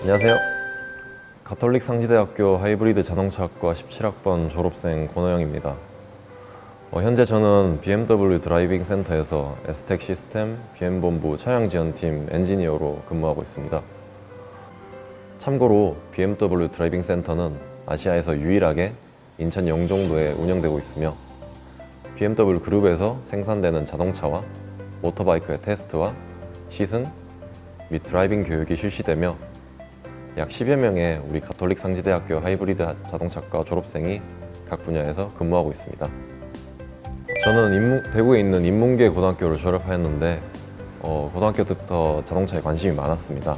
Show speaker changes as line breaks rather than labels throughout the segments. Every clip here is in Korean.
안녕하세요. 가톨릭 상지대학교 하이브리드 자동차학과 17학번 졸업생 권호영입니다. 어, 현재 저는 BMW 드라이빙 센터에서 에스텍 시스템 BM본부 차량 지원팀 엔지니어로 근무하고 있습니다. 참고로 BMW 드라이빙 센터는 아시아에서 유일하게 인천 영종도에 운영되고 있으며 BMW 그룹에서 생산되는 자동차와 모터바이크의 테스트와 시승 및 드라이빙 교육이 실시되며 약 10여 명의 우리 가톨릭 상지대학교 하이브리드 자동차과 졸업생이 각 분야에서 근무하고 있습니다. 저는 인문- 대구에 있는 인문계 고등학교를 졸업하였는데 어, 고등학교 때부터 자동차에 관심이 많았습니다.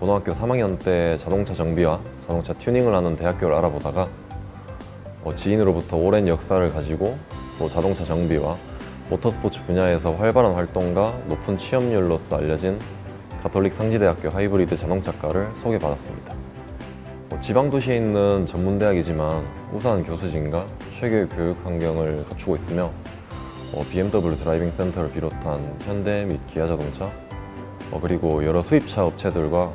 고등학교 3학년 때 자동차 정비와 자동차 튜닝을 하는 대학교를 알아보다가 어, 지인으로부터 오랜 역사를 가지고 또 자동차 정비와 모터스포츠 분야에서 활발한 활동과 높은 취업률로서 알려진 가톨릭 상지대학교 하이브리드 자동차과를 소개받았습니다. 어, 지방 도시에 있는 전문대학이지만 우수한 교수진과 최고의 교육 환경을 갖추고 있으며 어, BMW 드라이빙 센터를 비롯한 현대 및 기아 자동차 어, 그리고 여러 수입차 업체들과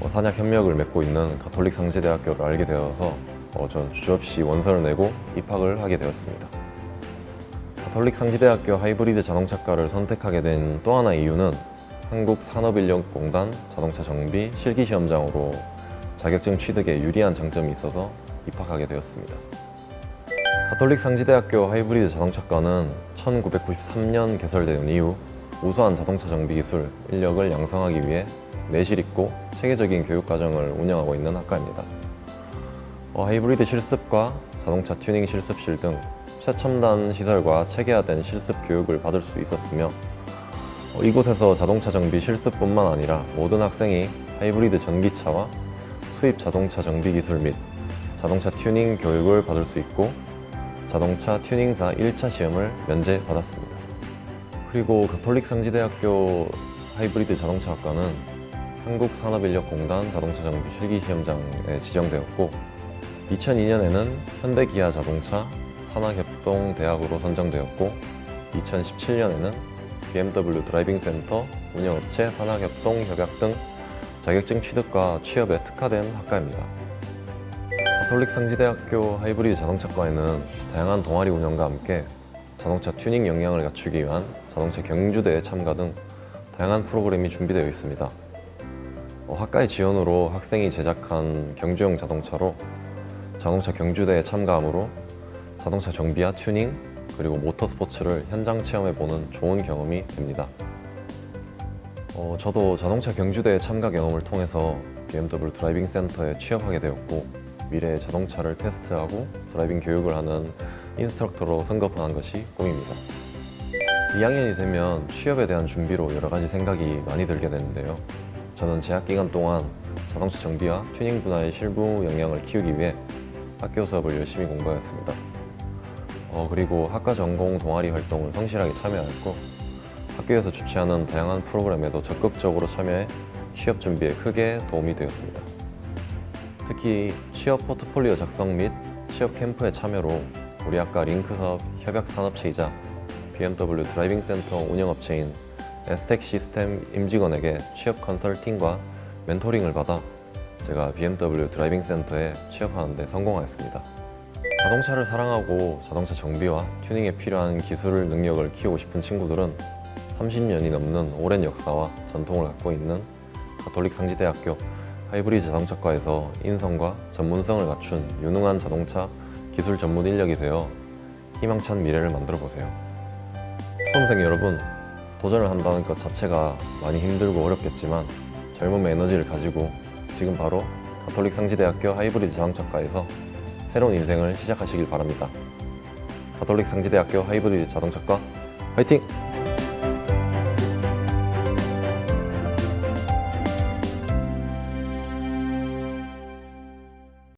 어, 산약 협력을 맺고 있는 가톨릭 상지대학교를 알게 되어서 어, 전 주저없이 원서를 내고 입학을 하게 되었습니다. 가톨릭 상지대학교 하이브리드 자동차과를 선택하게 된 또 하나의 이유는 한국산업인력공단 자동차 정비 실기시험장으로 자격증 취득에 유리한 장점이 있어서 입학하게 되었습니다. 가톨릭 상지대학교 하이브리드 자동차과는 1993년 개설된 이후 우수한 자동차 정비 기술 인력을 양성하기 위해 내실 있고 체계적인 교육 과정을 운영하고 있는 학과입니다. 어, 하이브리드 실습과 자동차 튜닝 실습실 등 최첨단 시설과 체계화된 실습 교육을 받을 수 있었으며 어, 이곳에서 자동차 정비 실습뿐만 아니라 모든 학생이 하이브리드 전기차와 수입 자동차 정비 기술 및 자동차 튜닝 교육을 받을 수 있고 자동차 튜닝사 1차 시험을 면제받았습니다. 그리고 가톨릭 상지대학교 하이브리드 자동차학과는 한국산업인력공단 자동차 정비 실기 시험장에 지정되었고 2002년에는 현대기아 자동차 산하협동대학으로 선정되었고 2017년에는 BMW 드라이빙 센터 운영업체 산하협동 협약 등 자격증 취득과 취업에 특화된 학과입니다. 가톨릭 상지대학교 하이브리드 자동차과에는 다양한 동아리 운영과 함께 자동차 튜닝 역량을 갖추기 위한 자동차 경주대회 참가 등 다양한 프로그램이 준비되어 있습니다. 어, 학과의 지원으로 학생이 제작한 경주용 자동차로 자동차 경주대회 참가함으로 자동차 정비와 튜닝 그리고 모터스포츠를 현장 체험해보는 좋은 경험이 됩니다. 어, 저도 자동차 경주대회 참가 경험을 통해서 BMW 드라이빙 센터에 취업하게 되었고 미래의 자동차를 테스트하고 드라이빙 교육을 하는 인스트럭터로 승급한 것이 꿈입니다. 2학년이 되면 취업에 대한 준비로 여러 가지 생각이 많이 들게 되는데요. 저는 재학 기간 동안 자동차 정비와 튜닝 분야의 실무 역량을 키우기 위해 학교 수업을 열심히 공부하였습니다. 어, 그리고 학과 전공 동아리 활동을 성실하게 참여하였고 학교에서 주최하는 다양한 프로그램에도 적극적으로 참여해 취업 준비에 크게 도움이 되었습니다. 특히 취업 포트폴리오 작성 및 취업 캠프에 참여로 우리 학과 링크 사업 협약 산업체이자 BMW 드라이빙 센터 운영업체인 에스텍 시스템 임직원에게 취업 컨설팅과 멘토링을 받아 제가 BMW 드라이빙 센터에 취업하는 데 성공하였습니다. 자동차를 사랑하고 자동차 정비와 튜닝에 필요한 기술 능력을 키우고 싶은 친구들은 30년이 넘는 오랜 역사와 전통을 갖고 있는 가톨릭 상지대학교 하이브리드 자동차과에서 인성과 전문성을 갖춘 유능한 자동차 기술 전문 인력이 되어 희망찬 미래를 만들어 보세요. 수험생 여러분, 도전을 한다는 것 자체가 많이 힘들고 어렵겠지만 젊음의 에너지를 가지고 지금 바로 가톨릭 상지대학교 하이브리드 자동차과에서 새로운 인생을 시작하시길 바랍니다. 가톨릭 상지대학교 하이브리드 자동차과 화이팅!